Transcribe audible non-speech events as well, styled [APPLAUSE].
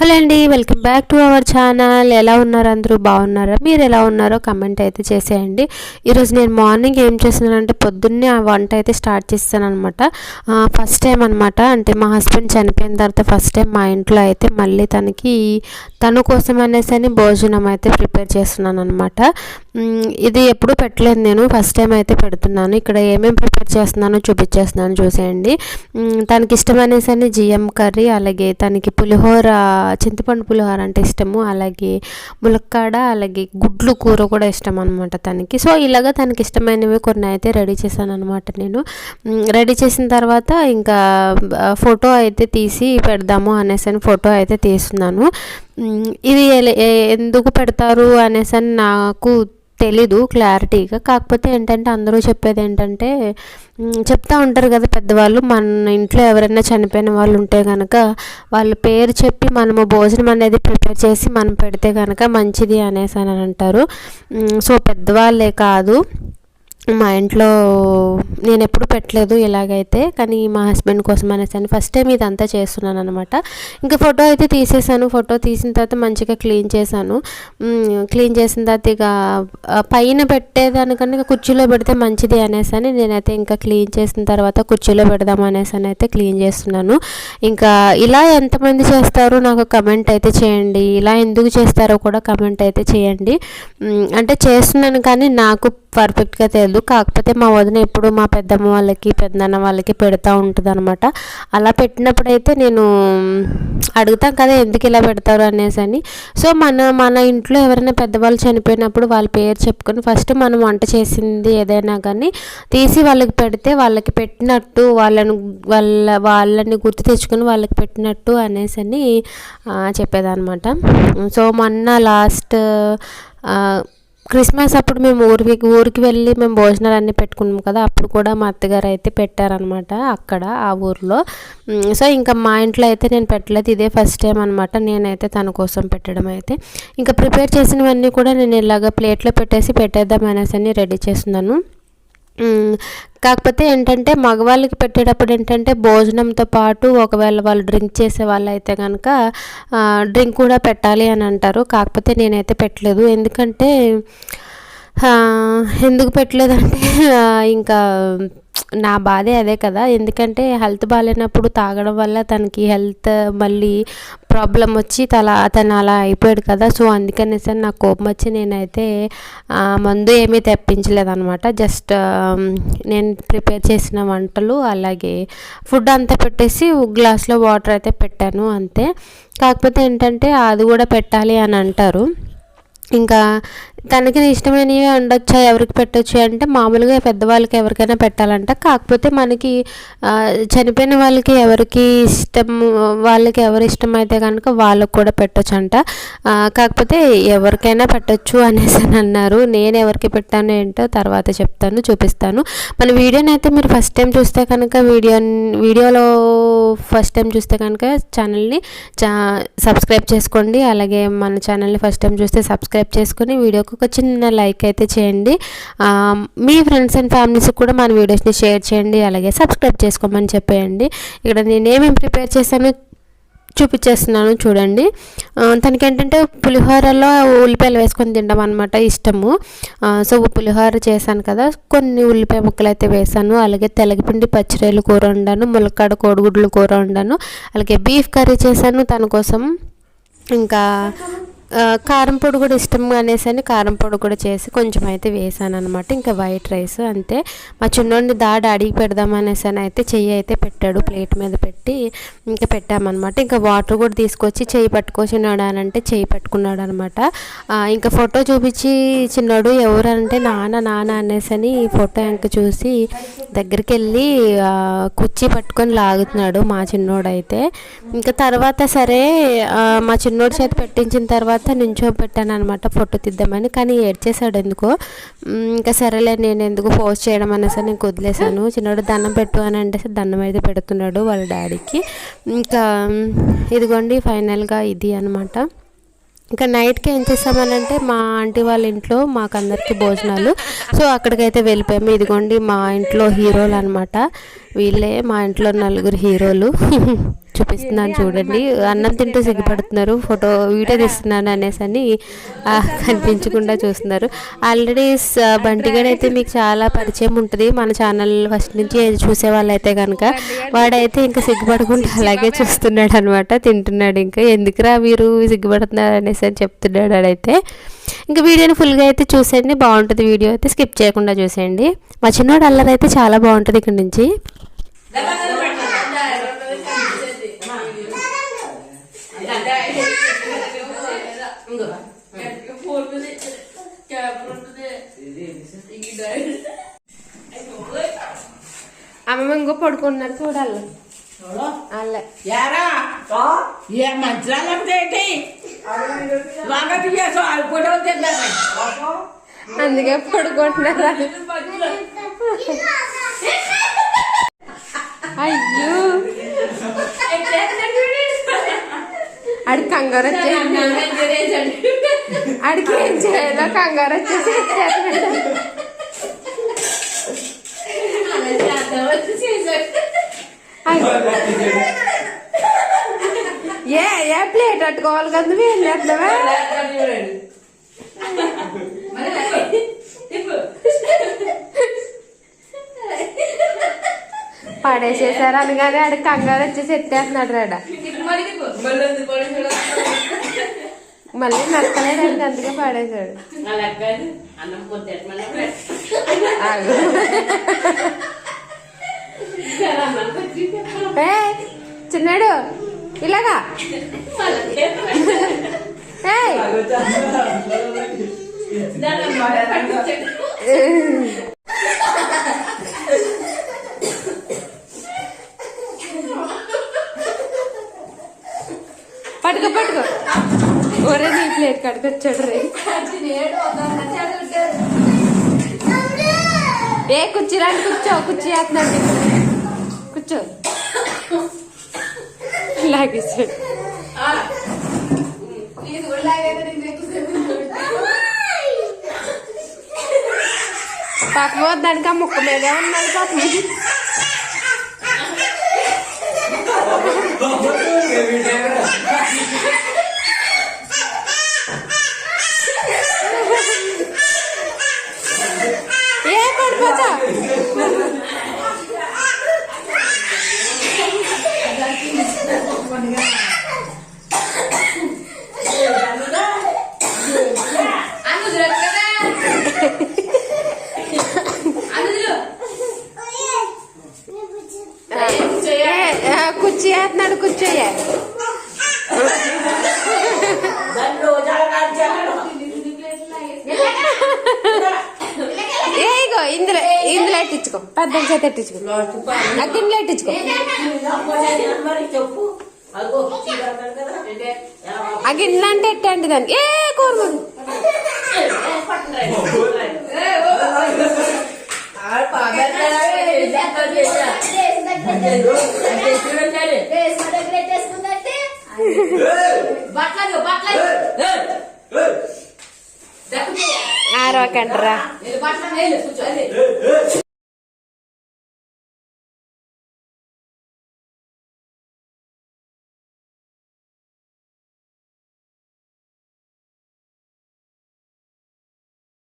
Hello అండి welcome back to our channel. ఎలా ఉన్నారు అందరూ? బాగున్నారా? మీరు ఎలా ఉన్నారో కమెంట్ అయితే చేసేయండి. ఈరోజు నేను మార్నింగ్ ఏం చేస్తున్నానంటే పొద్దున్నే ఆ వంట అయితే స్టార్ట్ చేస్తానమాట ఫస్ట్ టైం అనమాట అంటే మా హస్బెండ్ చనిపోయిన తర్వాత ఫస్ట్ టైం మా ఇంట్లో అయితే మళ్ళీ తనకి తన కోసం అనేసి అని భోజనం అయితే ప్రిపేర్ చేస్తున్నాను అనమాట ఇది ఎప్పుడు పెట్టలేదు నేను. ఫస్ట్ టైం అయితే పెడుతున్నాను. ఇక్కడ ఏమేమి ప్రిపేర్ చేస్తున్నానో చూపించేస్తున్నాను చూసేయండి. తనకి ఇష్టం అని జిఎం కర్రీ అలాగే తనకి పులిహోర చింతపండు పులిహోర అంటే ఇష్టము. అలాగే ములక్కాడ అలాగే గుడ్లు కూర కూడా ఇష్టం అనమాట తనకి. సో ఇలాగ తనకి ఇష్టమైనవి కొన్ని అయితే రెడీ చేశాను అనమాట నేను రెడీ చేసిన తర్వాత ఇంకా ఫోటో అయితే తీసి పెడదాము అనేసి అని ఫోటో అయితే తీస్తున్నాను. ఇది ఎందుకు పెడతారు అనేసి నాకు తెలీదు క్లారిటీగా. కాకపోతే ఏంటంటే అందరూ చెప్పేది ఏంటంటే చెప్తా ఉంటారు కదా పెద్దవాళ్ళు మన ఇంట్లో ఎవరైనా చనిపోయిన వాళ్ళు ఉంటే కనుక వాళ్ళ పేరు చెప్పి మనము భోజనం అనేది ప్రిపేర్ చేసి మనం పెడితే కనుక మంచిది అనేసి అని అంటారు. సో పెద్దవాళ్ళే కాదు. మా ఇంట్లో నేను ఎప్పుడు పెట్టలేదు ఇలాగైతే కానీ మా హస్బెండ్ కోసం అనేసి ఫస్ట్ టైం ఇదంతా చేస్తున్నాను అనమాట ఇంకా ఫోటో అయితే తీసేసాను. ఫోటో తీసిన తర్వాత మంచిగా క్లీన్ చేశాను. క్లీన్ చేసిన తర్వాత ఇక పైన పెట్టేదానికన్నా కుర్చీలో పెడితే మంచిది అనేసి అని నేనైతే ఇంకా క్లీన్ చేసిన తర్వాత కుర్చీలో పెడదాం అనేసి అని అయితే క్లీన్ చేస్తున్నాను. ఇంకా ఇలా ఎంతమంది చేస్తారో నాకు కమెంట్ అయితే చేయండి. ఇలా ఎందుకు చేస్తారో కూడా కమెంట్ అయితే చేయండి. అంటే చేస్తున్నాను కానీ నాకు పర్ఫెక్ట్గా తెలియదు. కాకపోతే మా వదిన ఎప్పుడు మా పెద్దమ్మ వాళ్ళకి పెద్దన్న వాళ్ళకి పెడతా ఉంటుంది అనమాట అలా పెట్టినప్పుడైతే నేను అడుగుతాం కదా ఎందుకు ఇలా పెడతారు అనేసి అని. సో మన మన ఇంట్లో ఎవరైనా పెద్దవాళ్ళు చనిపోయినప్పుడు వాళ్ళ పేరు చెప్పుకొని ఫస్ట్ మనం వంట చేసింది ఏదైనా కానీ తీసి వాళ్ళకి పెడితే వాళ్ళకి పెట్టినట్టు వాళ్ళని వాళ్ళ వాళ్ళని గుర్తు తెచ్చుకొని వాళ్ళకి పెట్టినట్టు అనేసి అని చెప్పేదన్నమాట. సో మొన్న లాస్ట్ క్రిస్మస్ అప్పుడు మేము ఊరికి ఊరికి వెళ్ళి మేము భోజనాలు అన్నీ పెట్టుకున్నాం కదా అప్పుడు కూడా మా అత్తగారు అయితే పెట్టారనమాట అక్కడ ఆ ఊర్లో. సో ఇంకా మా ఇంట్లో అయితే నేను పెట్టలేదు ఇదే ఫస్ట్ టైం అనమాట నేనైతే తన కోసం పెట్టడం అయితే. ఇంకా ప్రిపేర్ చేసినవన్నీ కూడా నేను ఇలాగ ప్లేట్లో పెట్టేసి పెట్టేద్దాం అనేసి అని రెడీ చేస్తున్నాను. కాకపోతే ఏంటంటే మగవాళ్ళకి పెట్టేటప్పుడు ఏంటంటే భోజనంతో పాటు ఒకవేళ వాళ్ళు డ్రింక్ చేసే వాళ్ళు అయితే కనుక డ్రింక్ కూడా పెట్టాలి అని అంటారు. కాకపోతే నేనైతే పెట్టలేదు. ఎందుకంటే ఎందుకు పెట్టలేదంటే ఇంకా నా బాధే అదే కదా. ఎందుకంటే హెల్త్ బాగాలేనప్పుడు తాగడం వల్ల తనకి హెల్త్ మళ్ళీ ప్రాబ్లం వచ్చి తల అతను అలా అయిపోయాడు కదా. సో అందుకనేసి నాకు కోపం వచ్చి నేనైతే మందు ఏమీ తెప్పించలేదు అనమాట జస్ట్ నేను ప్రిపేర్ చేసిన వంటలు అలాగే ఫుడ్ అంతా పెట్టేసి గ్లాస్లో వాటర్ అయితే పెట్టాను అంతే. కాకపోతే ఏంటంటే అది కూడా పెట్టాలి అని అంటారు. ఇంకా తనకి ఇష్టమైనవి ఉండొచ్చా ఎవరికి పెట్టచ్చు అంటే మామూలుగా పెద్దవాళ్ళకి ఎవరికైనా పెట్టాలంట. కాకపోతే మనకి చనిపోయిన వాళ్ళకి ఎవరికి ఇష్టం వాళ్ళకి ఎవరు ఇష్టం అయితే కనుక వాళ్ళకు కూడా పెట్టచ్చు అంట కాకపోతే ఎవరికైనా పెట్టచ్చు అనేసి అని అన్నారు. నేను ఎవరికి పెట్టాను ఏంటో తర్వాత చెప్తాను చూపిస్తాను. మన వీడియోని అయితే మీరు ఫస్ట్ టైం చూస్తే కనుక వీడియో వీడియోలో ఫస్ట్ టైం చూస్తే కనుక ఛానల్ని చా సబ్స్క్రైబ్ చేసుకోండి. అలాగే మన ఛానల్ని ఫస్ట్ టైం చూస్తే సబ్స్క్రైబ్ చేసుకొని వీడియోకు ఒక చిన్న లైక్ అయితే చేయండి. మీ ఫ్రెండ్స్ అండ్ ఫ్యామిలీస్కి కూడా మన వీడియోస్ని షేర్ చేయండి. అలాగే సబ్స్క్రైబ్ చేసుకోమని చెప్పేయండి. ఇక్కడ నేను ఏమేమి ప్రిపేర్ చేశాను చూపించేస్తున్నాను చూడండి. తనకి ఏంటంటే పులిహోరలో ఉల్లిపాయలు వేసుకొని తినడం అనమాట ఇష్టము. సో పులిహోర చేశాను కదా. కొన్ని ఉల్లిపాయ ముక్కలు అయితే వేసాను అలాగే తెలగపిండి పచ్చిరేలు కూర వండాను. ములక్కాడ కోడిగుడ్లు కూర వండాను. అలాగే బీఫ్ కర్రీ చేశాను తన కోసం. ఇంకా కారం పొడి కూడా ఇష్టం అనేసి అని కారం పొడి కూడా చేసి కొంచెం అయితే వేసాను అనమాట ఇంకా వైట్ రైస్ అంతే. మా చిన్నోడిని దాడి అడిగి పెడదామనేసి అని అయితే చెయ్యి అయితే పెట్టాడు. ప్లేట్ మీద పెట్టి ఇంకా పెట్టామన్నమాట. ఇంకా వాటర్ కూడా తీసుకొచ్చి చెయ్యి పట్టుకొచ్చినాడు అని అంటే చెయ్యి పట్టుకున్నాడు అనమాట ఇంకా ఫోటో చూపించి చిన్నాడు ఎవరంటే నాన్న నాన్న అనేసి అని ఫోటో ఇంకా చూసి దగ్గరికి వెళ్ళి కుర్చీ పట్టుకొని లాగుతున్నాడు మా చిన్నోడు అయితే. ఇంకా తర్వాత సరే మా చిన్నోడి చేతి పెట్టించిన తర్వాత తర్వాత నించోబెట్టాను అనమాట ఫోటో తీద్దామని. కానీ ఏడ్చేసాడు ఎందుకో ఇంకా సరేలే నేను ఎందుకు పోస్ట్ చేయడం అనేసి నేను వదిలేసాను చిన్నోడు దండం పెట్టు అని అంటే దండం అయితే పెడుతున్నాడు వాళ్ళ డాడీకి. ఇంకా ఇదిగోండి ఫైనల్గా ఇది అనమాట ఇంకా నైట్కి ఏం చేస్తామనంటే మా ఆంటీ వాళ్ళ ఇంట్లో మాకు అందరికీ భోజనాలు. సో అక్కడికైతే వెళ్ళిపోయాము. ఇదిగోండి మా ఇంట్లో హీరోలు అనమాట వీళ్ళే మా ఇంట్లో నలుగురు హీరోలు. [LAUGHS] చూపిస్తున్నాను చూడండి. అన్నం తింటూ సిగ్గుపడుతున్నారు ఫోటో వీడియో తీస్తున్నాను అనేసి అని ఆ, కనిపించకుండా చూస్తున్నారు. ఆల్రెడీ బంటిగాడు అయితే మీకు చాలా పరిచయం ఉంటుంది. మన ఛానల్ ఫస్ట్ నుంచి చూసే వాళ్ళైతే కనుక వాడైతే ఇంకా సిగ్గుపడకుండా అలాగే చూస్తున్నాడు అనమాట తింటున్నాడు ఇంకా. ఎందుకురా మీరు సిగ్గుపడుతున్నారు అనేసి అని చెప్తున్నాడు వాడైతే ఇంకా వీడియోని ఫుల్గా అయితే చూసేయండి. బాగుంటుంది వీడియో అయితే. స్కిప్ చేయకుండా చూసేయండి. మా చిన్నోడు అల్లరి అయితే చాలా బాగుంటుంది ఇక్కడ నుంచి. అమ్మ ఇంకో పడుకున్నారు చూడాలి అల్లే యారా ఏ మంచిరాలు ఏంటి బాగా తీయేసు ఆడుకోవడం తింటాను అందుకే పడుకుంటున్నారా అయ్యో ఆడి కంగారు వచ్చేసి ఆడికి ఏం చేయాలో కంగారు వచ్చేసి అయ్యో. ఏ ఏ ప్లేట్ అట్టుకోవాలి కదా నువ్వు ఏం చేస్తున్నావా పడేసేసారు అనగానే ఆడ కంగారు వచ్చేసి ఎత్తేస్తున్నాడు రాడ మళ్ళీ నక్కలేడానికి అందుకే పడేశాడు. చిన్నాడు ఇలాగా. ఏయ్. [LAUGHS] పట్టుకో. ఒరే నీ ప్లేట్ కడుకొచ్చాడు రే. ఏ కుర్చీరాని కూర్చో కుర్చీ వేస్తున్నాడు కూర్చో. లాగేసాడు. పాపం దానికి ఆ ముక్క మీదే ఉన్నాడు పాపం ఏ పడిపోతా ఏ, ఆ, కుర్చీ వేస్తున్నాడు కూర్చోయే దాన్ని రోజాలు కాల్చాను ఏ ఇగో ఇందులో ఇందులో ఎట్టించుకో పెద్ద చేత ఎట్టించుకో గిన్నెలో ఎట్టించుకో గిన్నెలు అంటే ఎట్టండి దానికి ఏ కూరమడు బట్టలు